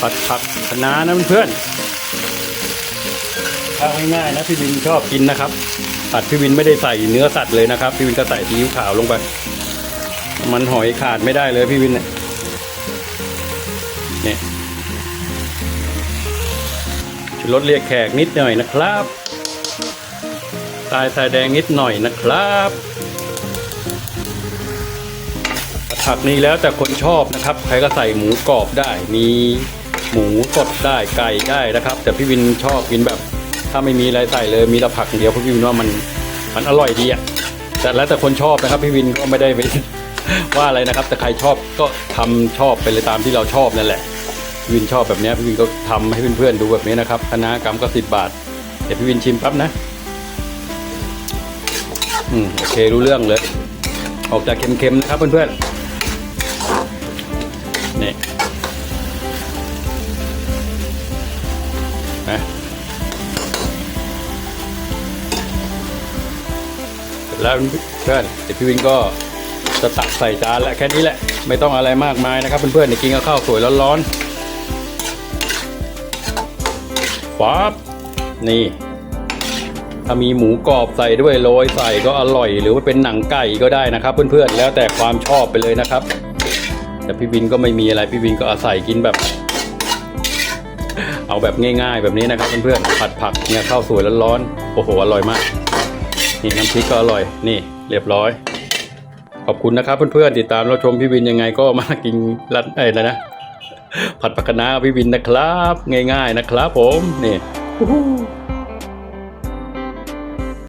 ผัดผักคะน้านะเพื่อนทำง่ายๆนะพี่วินชอบกินนะครับผัดพี่วินไม่ได้ใส่เนื้อสัตว์เลยนะครับพี่วินก็ใส่ซีอิ๊วขาวลงไป มันหอยขาดไม่ได้เลยพี่วินเนี่ยเนี่ยชูรสเรียกแขกนิดหน่อยนะครับทรายทรายแดงนิดหน่อยนะครับผักนี้แล้วแต่คนชอบนะครับ ใครก็ใส่หมูกรอบได้ มี หมูสดได้ไก่ได้นะครับ แต่พี่วินชอบกินแบบ ถ้าไม่มีอะไรใส่เลยมีแต่ผักเดียวพี่วินว่ามันมันอร่อยดีอะแต่แล้วแต่คนชอบนะครับพี่วินก็ไม่ได้ไปว่าอะไรนะครับ แต่ใครชอบก็ทำชอบไปเลยตามที่เราชอบนั่นแหละพี่วินชอบแบบนี้พี่วินก็ทำให้เพื่อนๆดูแบบนี้นะครับคณะกรรมก็สิบบาทเดี๋ยวพี่วินชิมแป๊บนะอืมโอเครู้เรื่องเลย ออกจากเค็มๆนะครับเพื่อนๆนี่ นะแล้วเพื่อนเดี๋ยวพี่วินก็จะตักใส่จานแล้วแค่นี้แหละ ไม่ต้องอะไรมากมายนะครับ เพื่อนๆเดี๋ยวกินกับข้าวสวยร้อนๆป๊บนี่ ถ้ามีหมูกรอบใส่ด้วยโรยใส่ก็อร่อย หรือว่าเป็นหนังไก่ก็ได้นะครับ เพื่อนๆแล้วแต่ความชอบไปเลยนะครับ แต่พี่วินก็ไม่มีอะไรพี่วินก็อาศัยกินแบบ เอาแบบง่าย ๆ แบบนี้นะครับเพื่อนๆผัดผักเนี่ยข้าวสวยร้อนๆโอ้โหอร่อยมากนี่น้ำพริกก็อร่อยนี่ เรียบร้อย ขอบคุณนะครับเพื่อนๆติดตามเราชมพี่วินยังไงก็มากินรัดไอ้นะนะผัดผักคะน้าพี่วินนะครับ ง่าย ๆนะครับ ผมนี่